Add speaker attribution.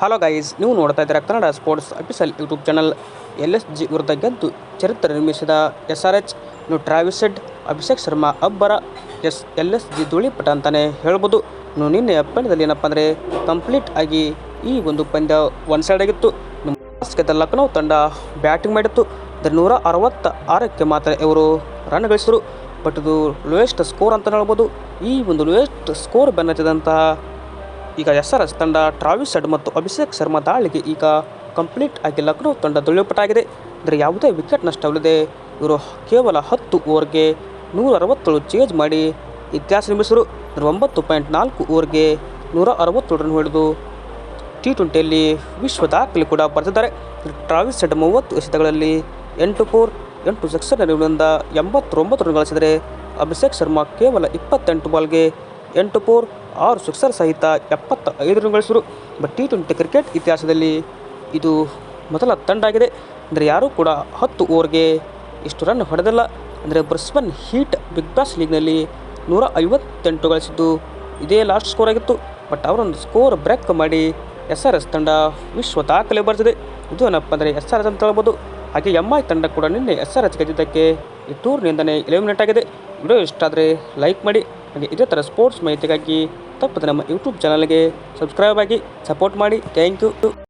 Speaker 1: Hello guys ನೀವು ನೋಡ್ತಾ ಇದ್ದೀರಾ Kannada sports official YouTube channel L S G ವಿರುದ್ಧ ಗೆದ್ದು ಚರಿತ್ರೆ ನಿರ್ಮಿಸಿದ ಎಸ್ ಆರ್ ಎಚ್ ಇನ್ನು ಟ್ರಾವಿಸ್ ಅಭಿಷೇಕ್ ಶರ್ಮಾ ಅಬ್ಬರ ಎಸ್ ಎಲ್ ಎಸ್ ಜಿ ಧೂಳಿಪಟ ಅಂತಲೇ ಹೇಳ್ಬೋದು. ಇನ್ನು ನಿನ್ನೆ ಪಂದ್ಯದಲ್ಲಿ ಏನಪ್ಪ ಅಂದರೆ ಕಂಪ್ಲೀಟ್ ಆಗಿ ಈ ಒಂದು ಪಂದ್ಯ ಒನ್ ಸೈಡ್ ಆಗಿತ್ತು. ಗೆದ್ದ ಲಕ್ನೋ ತಂಡ ಬ್ಯಾಟಿಂಗ್ ಮಾಡಿತ್ತು. ಅದರ ನೂರ ಅರವತ್ತ ಆರಕ್ಕೆ ಮಾತ್ರ ಇವರು ರನ್ ಗಳಿಸಿದರು. ಬಟ್ ಇದು ಲೋಯೆಸ್ಟ್ ಸ್ಕೋರ್ ಅಂತ ಹೇಳ್ಬೋದು. ಈ ಒಂದು ಲೋಯೆಸ್ಟ್ ಸ್ಕೋರ್ ಬೆನ್ನತ್ತಿದಂತಹ ಈಗ ಎಸ್ ಆರ್ ತಂಡ ಟ್ರಾವಿಸ್ ಹೆಡ್ ಮತ್ತು ಅಭಿಷೇಕ್ ಶರ್ಮಾ ದಾಳಿಗೆ ಈಗ ಕಂಪ್ಲೀಟ್ ಆಗಿ ಲಕ್ನೋ ತಂಡ ದುಳಿಪಟ್ಟಾಗಿದೆ ಅಂದರೆ ಯಾವುದೇ ವಿಕೆಟ್ ನಷ್ಟವಿಲ್ಲದೆ ಇವರು ಕೇವಲ ಹತ್ತು ಓವರ್ಗೆ ನೂರ ಅರವತ್ತೇಳು ಚೇಂಜ್ ಮಾಡಿ ಇತಿಹಾಸ ನಿರ್ಮಿಸಿದರು. ಒಂಬತ್ತು ಪಾಯಿಂಟ್ ನಾಲ್ಕು ಓವರ್ಗೆ ನೂರ ಅರವತ್ತೇಳು ರನ್ ಹೊಡೆದು ಟಿ ಟ್ವೆಂಟಿಯಲ್ಲಿ ವಿಶ್ವ ದಾಖಲೆ ಕೂಡ ಬರೆದಿದ್ದಾರೆ. ಟ್ರಾವಿಸ್ ಹೆಡ್ ಮೂವತ್ತು ಎಸೆತಗಳಲ್ಲಿ ಎಂಟು ಫೋರ್ ಎಂಟು ಸಿಕ್ಸರ್ ನೆರವಿನಿಂದ ಎಂಬತ್ತೊಂಬತ್ತು ರನ್ ಗಳಿಸಿದರೆ ಅಭಿಷೇಕ್ ಶರ್ಮಾ ಕೇವಲ ಇಪ್ಪತ್ತೆಂಟು ಬಾಲ್ಗೆ ಎಂಟು ಫೋರ್ ಆರು ಸಿಕ್ಸರ್ ಸಹಿತ ಎಪ್ಪತ್ತ ಐದು ರನ್ ಗಳಿಸಿದರು ಬಟ್ ಟಿ ಟ್ವೆಂಟಿ ಕ್ರಿಕೆಟ್ ಇತಿಹಾಸದಲ್ಲಿ ಇದು ಮೊದಲ ತಂಡ ಆಗಿದೆ ಅಂದರೆ ಯಾರೂ ಕೂಡ ಹತ್ತು ಓವರ್ಗೆ ಇಷ್ಟು ರನ್ ಹೊಡೆದಿಲ್ಲ. ಅಂದರೆ ಬ್ರಿಸ್ಬನ್ ಹೀಟ್ ಬಿಗ್ ಬಾಸ್ ಲೀಗ್ನಲ್ಲಿ ನೂರ ಐವತ್ತೆಂಟು ಗಳಿಸಿದ್ದು ಇದೇ ಲಾಸ್ಟ್ ಸ್ಕೋರ್ ಆಗಿತ್ತು. ಬಟ್ ಅವರೊಂದು ಸ್ಕೋರ್ ಬ್ರೇಕ್ ಮಾಡಿ ಎಸ್ ಆರ್ ಎಸ್ ತಂಡ ವಿಶ್ವ ದಾಖಲೆ ಬರೆದಿದೆ. ಇದು ಏನಪ್ಪ ಅಂದರೆ ಎಸ್ ಆರ್ ಎಸ್ ಅಂತ ಹೇಳ್ಬೋದು. ಹಾಗೆ ಎಂ ಐ ತಂಡ ಕೂಡ ನಿನ್ನೆ ಎಸ್ ಆರ್ ಎಸ್ ಗೆದ್ದಿದ್ದಕ್ಕೆ ಈ ಟೂರ್ನಿಂದಲೇ ಎಲಿಮಿನೇಟ್ ಆಗಿದೆ. ವಿಡಿಯೋ ಇಷ್ಟ ಆದರೆ ಲೈಕ್ ಮಾಡಿ. ಹಾಗೆ ಇದೇ ಥರ ಸ್ಪೋರ್ಟ್ಸ್ ಮಾಹಿತಿಗಾಗಿ ತಪ್ಪದೆ ನಮ್ಮ ಯೂಟ್ಯೂಬ್ ಚಾನಲ್ಗೆ ಸಬ್ಸ್ಕ್ರೈಬ್ ಆಗಿ ಸಪೋರ್ಟ್ ಮಾಡಿ. Thank you